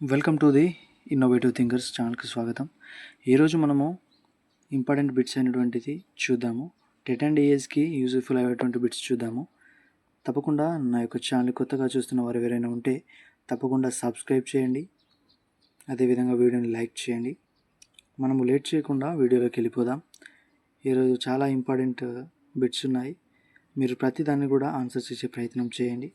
Welcome to the innovative thinkers ఛానల్కి స్వాగతం. ఈరోజు మనము ఇంపార్టెంట్ బిట్స్ అయినటువంటిది చూద్దాము. టెట్ అండ్ ఏఎస్కి యూజ్ఫుల్ అయ్యేటువంటి బిట్స్ చూద్దాము. తప్పకుండా నా యొక్క ఛానల్ కొత్తగా చూస్తున్న వారు ఎవరైనా ఉంటే తప్పకుండా సబ్స్క్రైబ్ చేయండి. అదేవిధంగా వీడియోని లైక్ చేయండి. మనము లేట్ చేయకుండా వీడియోలోకి వెళ్ళిపోదాం. ఈరోజు చాలా ఇంపార్టెంట్ బిట్స్ ఉన్నాయి. మీరు ప్రతిదాన్ని కూడా ఆన్సర్ చేసే ప్రయత్నం చేయండి.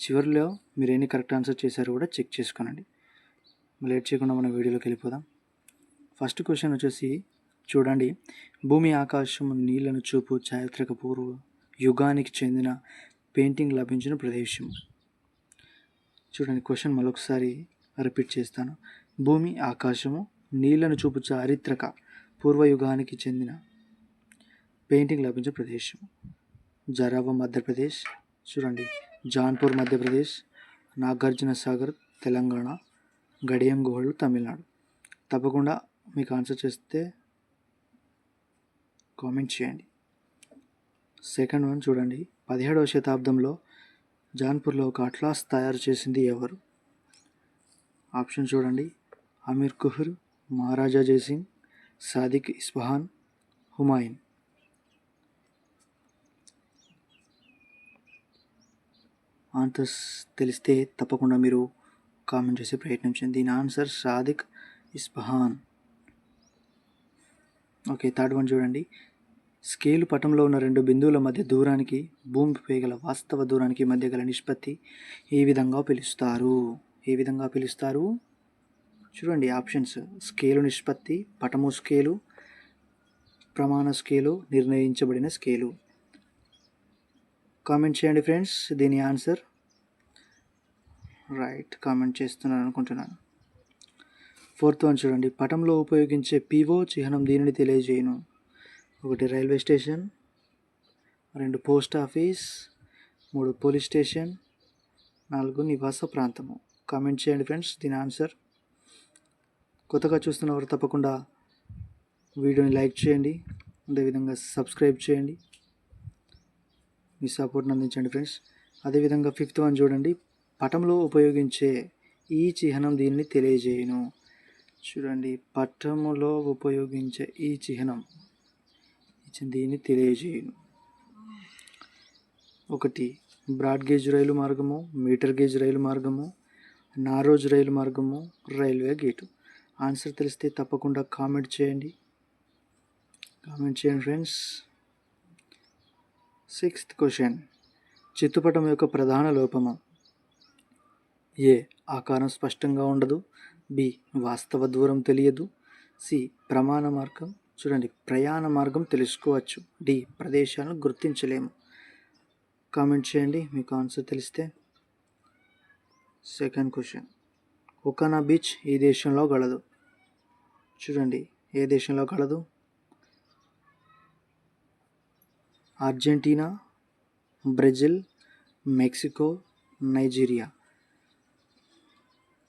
చివరిలో మీరు ఎన్ని కరెక్ట్ ఆన్సర్ చేశారో కూడా చెక్ చేసుకోనండి. లేట్ చేయకుండా మనం వీడియోలోకి వెళ్ళిపోదాం. ఫస్ట్ క్వశ్చన్ వచ్చేసి చూడండి భూమి ఆకాశం నీళ్ళను చూపు చారిత్రక పూర్వ యుగానికి చెందిన పెయింటింగ్ లభించిన ప్రదేశం. చూడండి క్వశ్చన్ మరొకసారి రిపీట్ చేస్తాను. భూమి ఆకాశము నీళ్ళను చూపు చారిత్రక పూర్వయుగానికి చెందిన పెయింటింగ్ లభించిన ప్రదేశం. జరావ మధ్యప్రదేశ్ చూడండి జాన్పూర్ మధ్యప్రదేశ్ నాగార్జున సాగర్ తెలంగాణ గడియం గుహలు తమిళనాడు. తప్పకుండా మీకు ఆన్సర్ చేస్తే కామెంట్ చేయండి. సెకండ్ వన్ చూడండి. పదిహేడవ శతాబ్దంలో జాన్పూర్లో ఒక అట్లాస్ తయారు చేసింది ఎవరు? ఆప్షన్ చూడండి. అమీర్ కుహర్ మహారాజా జయసింగ్ సాదిక్ ఇస్ఫహాన్ హుమాయూన్. ఆన్సర్స్ తెలిస్తే తప్పకుండా మీరు కామెంట్ చేసే ప్రయత్నించండి. దీని answer Sadiq Isfahan okay third one చూడండి. స్కేల్ పటంలో ఉన్న రెండు బిందువుల మధ్య దూరానికి భూమిపై గల వాస్తవ దూరానికి మధ్య గల నిష్పత్తి ఏ విధంగా పిలుస్తారు? ఏ విధంగా పిలుస్తారు? చూడండి ఆప్షన్స్. స్కేలు నిష్పత్తి పటము స్కేలు ప్రమాణ స్కేలు నిర్ణయించబడిన స్కేలు. కామెంట్ చేయండి ఫ్రెండ్స్ దీని ఆన్సర్ రైట్ కామెంట్ చేస్తున్నారు అనుకుంటున్నాను. ఫోర్త్ వన్ చూడండి. పటంలో ఉపయోగించే పీవో చిహ్నం దీనిని తెలియజేయను. ఒకటి రైల్వే స్టేషన్ రెండు పోస్ట్ ఆఫీస్ మూడు పోలీస్ స్టేషన్ నాలుగు నివాస ప్రాంతము. కామెంట్ చేయండి ఫ్రెండ్స్ దీని ఆన్సర్. కొత్తగా చూస్తున్న వారు తప్పకుండా వీడియోని లైక్ చేయండి అదేవిధంగా సబ్స్క్రైబ్ చేయండి. మీ సపోర్ట్ని అందించండి ఫ్రెండ్స్. అదేవిధంగా ఫిఫ్త్ వన్ చూడండి. పటంలో ఉపయోగించే ఈ చిహ్నం దీన్ని తెలియజేయను. చూడండి పటములో ఉపయోగించే ఈ చిహ్నం దీన్ని తెలియజేయను. ఒకటి బ్రాడ్ గేజ్ రైలు మార్గము మీటర్ గేజ్ రైలు మార్గము నారోజ్ రైలు మార్గము రైల్వే గేటు. ఆన్సర్ తెలిస్తే తప్పకుండా కామెంట్ చేయండి. కామెంట్ చేయండి ఫ్రెండ్స్. Sixth question. చిత్తుపటం యొక్క ప్రధాన లోపము. ఏ ఆకారం స్పష్టంగా ఉండదు. బి వాస్తవ దూరం తెలియదు. సి ప్రమాణ మార్గం. చూడండి ప్రయాణ మార్గం తెలుసుకోవచ్చు. డి ప్రదేశాలను గుర్తించలేము. కామెంట్ చేయండి మీకు ఆన్సర్ తెలిస్తే. Second question. ఒకానా బీచ్ ఈ దేశంలో గలదు. చూడండి ఏ దేశంలో కలదు Argentina Brazil Mexico Nigeria.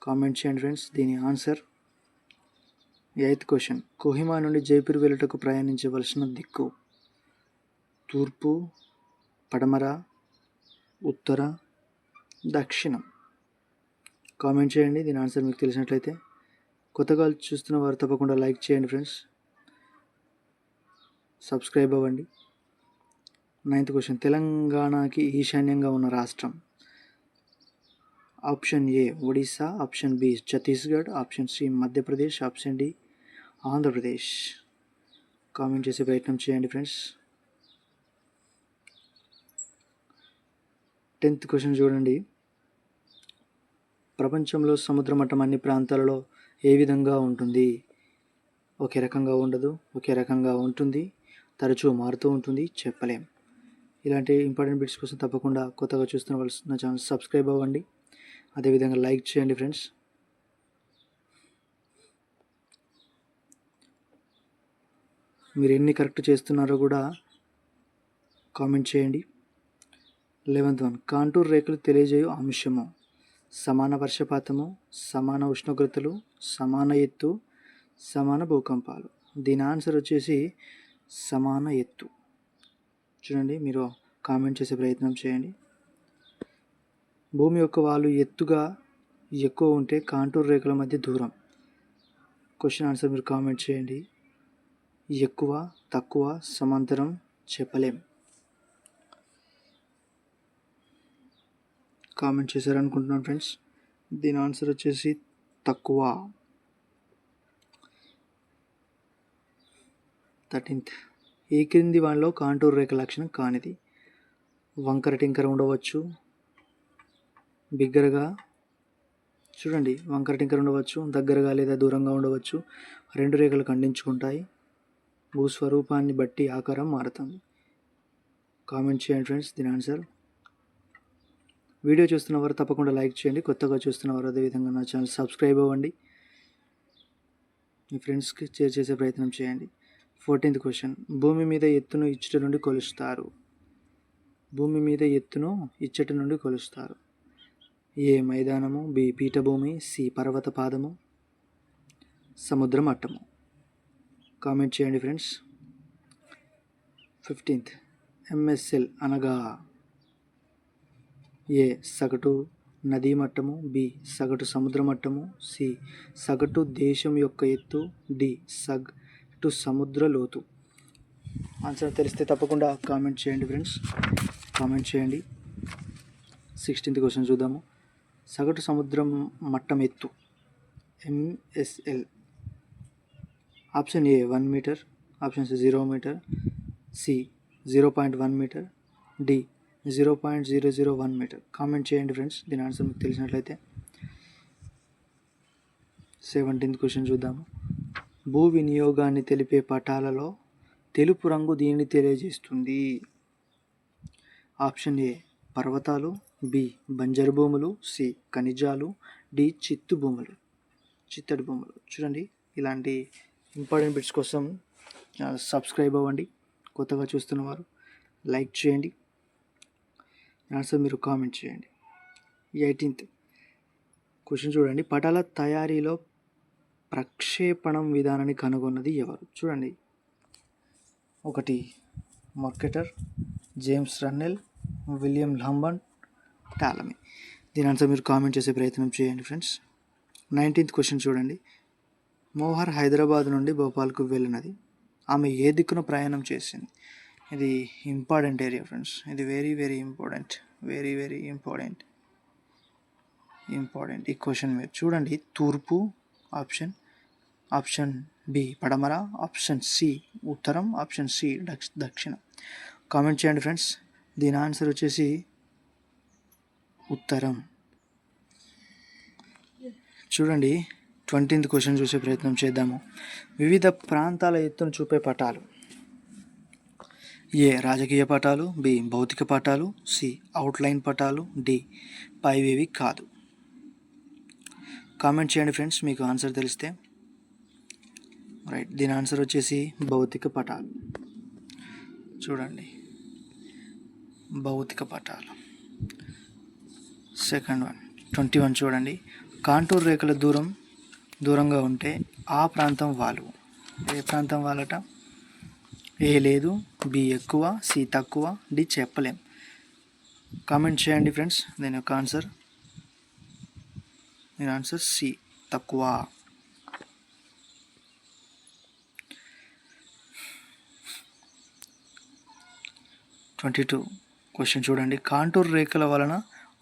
Comment చేయండి ఫ్రెండ్స్. దీని ఆన్సర్ ఎయిత్ క్వశ్చన్. కోహిమా నుండి జైపూర్ వెళ్ళుటకు ప్రయాణించవలసిన దిక్కు. తూర్పు పడమర ఉత్తర దక్షిణం. కామెంట్ చేయండి. దీని ఆన్సర్ మీకు తెలిసినట్లయితే కొత్తగా చూస్తున్న వారు తప్పకుండా లైక్ చేయండి ఫ్రెండ్స్. సబ్స్క్రైబ్ అవ్వండి. Ninth question. తెలంగాణకి ఈశాన్యంగా ఉన్న రాష్ట్రం. Option A Odisha option B Chhattisgarh option C Madhya Pradesh option D Andhra Pradesh. Comment చేసే ప్రయత్నం చేయండి ఫ్రెండ్స్. టెన్త్ క్వశ్చన్ చూడండి. ప్రపంచంలో సముద్ర మట్టం అన్ని ప్రాంతాలలో ఏ విధంగా ఉంటుంది? ఒకే రకంగా ఉండదు ఒకే రకంగా ఉంటుంది తరచూ మారుతూ ఉంటుంది చెప్పలేం. ఇలాంటి ఇంపార్టెంట్ బిట్స్ కోసం తప్పకుండా కొత్తగా చూస్తున్న వాళ్ళు నా ఛానల్ సబ్స్క్రైబ్ అవ్వండి. అదేవిధంగా లైక్ చేయండి ఫ్రెండ్స్. మీరు ఎన్ని కరెక్ట్ చేస్తున్నారో కూడా కామెంట్ చేయండి. లెవెంత్ వన్ కాంటూర్ రేఖలు తెలియజేయు అంశము సమాన వర్షపాతము సమాన ఉష్ణోగ్రతలు సమాన ఎత్తు సమాన భూకంపాలు. దీని ఆన్సర్ వచ్చేసి సమాన ఎత్తు. చూడండి మీరు కామెంట్ చేసే ప్రయత్నం చేయండి. భూమి యొక్క వాళ్ళు ఎత్తుగా ఎక్కువ ఉంటే కాంటూర్ రేఖల మధ్య దూరం. క్వశ్చన్ ఆన్సర్ మీరు కామెంట్ చేయండి. ఎక్కువ తక్కువ సమాంతరం చెప్పలేం. కామెంట్ చేశారనుకుంటున్నాను ఫ్రెండ్స్ దీని ఆన్సర్ వచ్చేసి తక్కువ. థర్టీన్త్ ఈ క్రింది వానిలో కాంటూర్ రేఖ లక్షణం కానిది? వంకర టింకర ఉండవచ్చు బిగ్గరగా చూడండి వంకర టింకర ఉండవచ్చు దగ్గరగా లేదా దూరంగా ఉండవచ్చు రెండు రేఖలు ఖండించుకుంటాయి. భూస్వరూపాన్ని బట్టి ఆకారం మారుతుంది. కామెంట్ చేయండి ఫ్రెండ్స్ దీని ఆన్సర్. వీడియో చూస్తున్న వారు తప్పకుండా లైక్ చేయండి. కొత్తగా చూస్తున్న వారు అదేవిధంగా నా ఛానల్ సబ్స్క్రైబ్ అవ్వండి. మీ ఫ్రెండ్స్కి షేర్ చేసే ప్రయత్నం చేయండి. Fourteenth question. భూమి మీద ఎత్తును ఇచ్చట నుండి కొలుస్తారు. భూమి మీద ఎత్తును ఇచ్చట నుండి కొలుస్తారు. ఏ మైదానము బి పీఠభూమి సి పర్వత పాదము సముద్ర మట్టము. కామెంట్ చేయండి ఫ్రెండ్స్. ఫిఫ్టీన్త్. ఎంఎస్ఎల్ అనగా ఏ సగటు నదీ మట్టము బి సగటు సముద్ర మట్టము సి సగటు దేశం యొక్క ఎత్తు డి సగటు సముద్ర లోతు. ఆన్సర్ తెలిస్తే తప్పకుండా కామెంట్ చేయండి ఫ్రెండ్స్. కామెంట్ చేయండి. సిక్స్టీన్త్ క్వశ్చన్ చూద్దాము. సగటు సముద్రం మట్టం ఎత్తు MSL option A one metre option C zero metre C zero point one metre D zero point zero zero one metre. Comment చేయండి ఫ్రెండ్స్ దీని ఆన్సర్ మీకు తెలిసినట్లయితే. సెవెంటీన్త్ క్వశ్చన్ చూద్దాము. భూ వినియోగాన్ని తెలిపే పటాలలో తెలుపు రంగు దీనిని తెలియజేస్తుంది. ఆప్షన్ ఏ పర్వతాలు. బి. బంజరు భూములు సి. ఖనిజాలు డి. చిత్తు భూములు. చిత్తడి భూములు. చూడండి ఇలాంటి ఇంపార్టెంట్ బిట్స్ కోసం సబ్స్క్రైబ్ అవ్వండి. కొత్తగా చూస్తున్నవారు లైక్ చేయండి. ఆన్సర్ మీరు కామెంట్ చేయండి. ఎయిటీన్త్ క్వశ్చన్ చూడండి. పటాల తయారీలో ప్రక్షేపణం విధానాన్ని కనుగొన్నది ఎవరు? చూడండి. ఒకటి Mercator James Rennell William Lambton Ptolemy దీని ఆన్సర్ మీరు కామెంట్ చేసే ప్రయత్నం చేయండి ఫ్రెండ్స్ నైన్టీన్త్ క్వశ్చన్ చూడండి. మోహర్ హైదరాబాద్ నుండి భోపాల్కు వెళ్ళినది. ఆమె ఏ దిక్కున ప్రయాణం చేసింది? ఇది ఇంపార్టెంట్ ఏరియా ఫ్రెండ్స్ ఇది very very important very very important important ఈ క్వశ్చన్ మీరు చూడండి. తూర్పు ఆప్షన్ ఆప్షన్ బి పడమర. ఆప్షన్ సి ఉత్తరం. ఆప్షన్ సి దక్ష దక్షిణం. కామెంట్ చేయండి ఫ్రెండ్స్ దీని ఆన్సర్ వచ్చేసి ఉత్తరం. చూడండి ట్వంటీన్త్ క్వశ్చన్ చూసే ప్రయత్నం చేద్దాము. వివిధ ప్రాంతాల ఎత్తును చూపే పటాలు. ఏ రాజకీయ పటాలు బి భౌతిక పటాలు సి అవుట్లైన్ పటాలు డి పైవేవి కాదు. కామెంట్ చేయండి ఫ్రెండ్స్ మీకు ఆన్సర్ తెలిస్తే. రైట్ దీని ఆన్సర్ వచ్చేసి భౌతిక పటాలు. చూడండి. భౌతిక పటాలు. సెకండ్ వన్ ట్వంటీ వన్ చూడండి. కాంటూర్ రేఖల దూరం దూరంగా ఉంటే ఆ ప్రాంతం వాళ్ళు. ఏ ప్రాంతం వాళ్ళట? ఏ లేదు బి ఎక్కువ సి తక్కువ డి చెప్పలేం. కామెంట్ చేయండి ఫ్రెండ్స్ దీని యొక్క ఆన్సర్. దీని ఆన్సర్ సి తక్కువ. ట్వంటీ టూ క్వశ్చన్ చూడండి. కాంటూర్ రేఖల వలన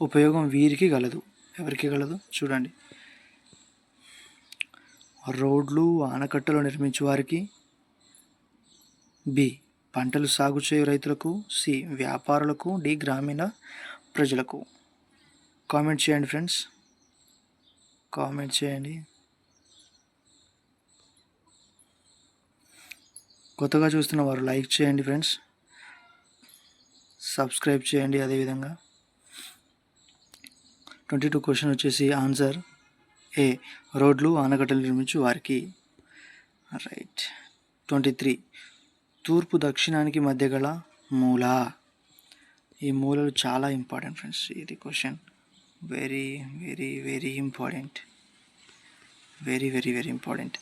ఉపయోగం వీరికి గలదు ఎవరికి గలదు? చూడండి. రోడ్లు ఆనకట్టలు నిర్మించే వారికి బి. పంటలు సాగు చేయు రైతులకు సి. వ్యాపారులకు డి. గ్రామీణ ప్రజలకు. కామెంట్ చేయండి ఫ్రెండ్స్. కామెంట్ చేయండి. కొత్తగా చూస్తున్న వారు లైక్ చేయండి ఫ్రెండ్స్. సబ్స్క్రైబ్ చేయండి అదేవిధంగా. ట్వంటీ టూ క్వశ్చన్ వచ్చేసి ఆన్సర్ ఏ రోడ్లు ఆనకట్టలు నిర్మించు వారికి. రైట్. ట్వంటీ త్రీ తూర్పు దక్షిణానికి మధ్య గల మూల. ఈ మూలలు చాలా ఇంపార్టెంట్ ఫ్రెండ్స్ ఇది question. Very very very important. Very very very important.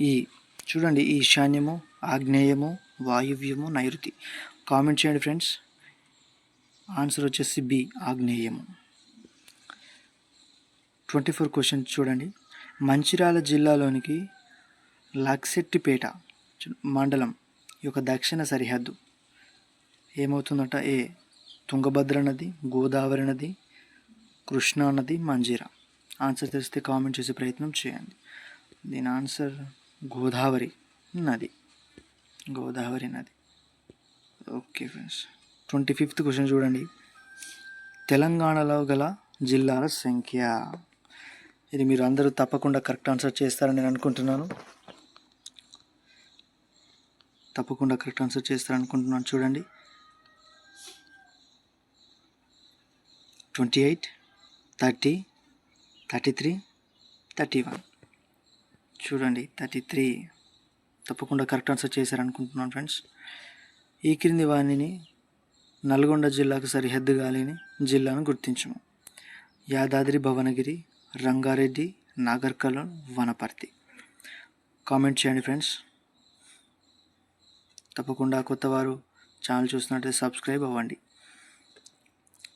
ఈ చూడండి ఈశాన్యము ఆగ్నేయము వాయువ్యము నైరుతి. కామెంట్ చేయండి ఫ్రెండ్స్. ఆన్సర్ వచ్చేసి బి ఆగ్నేయము. ట్వంటీ ఫోర్ క్వశ్చన్ చూడండి. మంచిర్యాల జిల్లాలోనికి లక్సెట్టిపేట మండలం యొక్క దక్షిణ సరిహద్దు ఏమవుతుందట? ఏ తుంగభద్ర నది గోదావరి నది కృష్ణా నది మంజీరా. ఆన్సర్ తెలిస్తే కామెంట్ చేసే ప్రయత్నం చేయండి. దీని ఆన్సర్ గోదావరి నది. గోదావరి నది. Okay friends twenty fifth question చూడండి. తెలంగాణలో గల జిల్లాల సంఖ్య. ఇది మీరు అందరూ తప్పకుండా కరెక్ట్ ఆన్సర్ చేస్తారని నేను అనుకుంటున్నాను. తప్పకుండా కరెక్ట్ ఆన్సర్ చేస్తారని అనుకుంటున్నాను. చూడండి. Twenty eight thirty thirty three thirty one. చూడండి థర్టీ త్రీ. తప్పకుండా కరెక్ట్ ఆన్సర్ చేశారనుకుంటున్నాను ఫ్రెండ్స్. ఈ క్రింది వాణిని నల్గొండ జిల్లాకు సరిహద్దు గాలిని జిల్లాను గుర్తించము. యాదాద్రి భువనగిరి రంగారెడ్డి నాగర్కర్నూల్ వనపర్తి. కామెంట్ చేయండి ఫ్రెండ్స్. తప్పకుండా కొత్త వారు ఛానల్ చూస్తున్నట్లయితే సబ్స్క్రైబ్ అవ్వండి.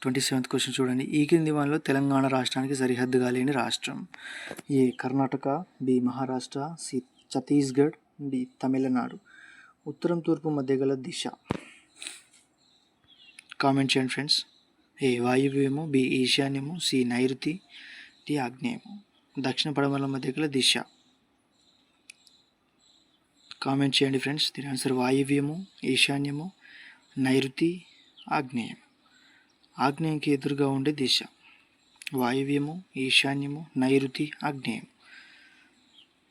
ట్వంటీ సెవెంత్ క్వశ్చన్ చూడండి. ఈ కింది వన్లో తెలంగాణ రాష్ట్రానికి సరిహద్దుగా లేని రాష్ట్రం. A Karnataka B Maharashtra C Chhattisgarh B Tamil Nadu. ఉత్తరం తూర్పు మధ్య గల దిశ. కామెంట్ చేయండి ఫ్రెండ్స్. ఏ వాయువ్యము బి ఈశాన్యము సి నైరుతి డి ఆగ్నేయము. దక్షిణ పడమల మధ్య గల దిశ. కామెంట్ చేయండి ఫ్రెండ్స్. దీని ఆన్సర్ వాయువ్యము ఈశాన్యము నైరుతి ఆగ్నేయం. ఆగ్నేయంకి ఎదురుగా ఉండే దిశ. వాయువ్యము ఈశాన్యము నైరుతి ఆగ్నేయం.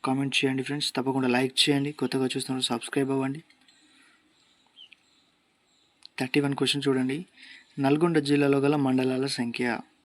కామెంట్ చేయండి ఫ్రెండ్స్. తప్పకుండా లైక్ చేయండి. కొత్తగా చూస్తున్నారు సబ్స్క్రైబ్ అవ్వండి. థర్టీ వన్ క్వశ్చన్ చూడండి. నల్గొండ జిల్లాలో గల మండలాల సంఖ్య.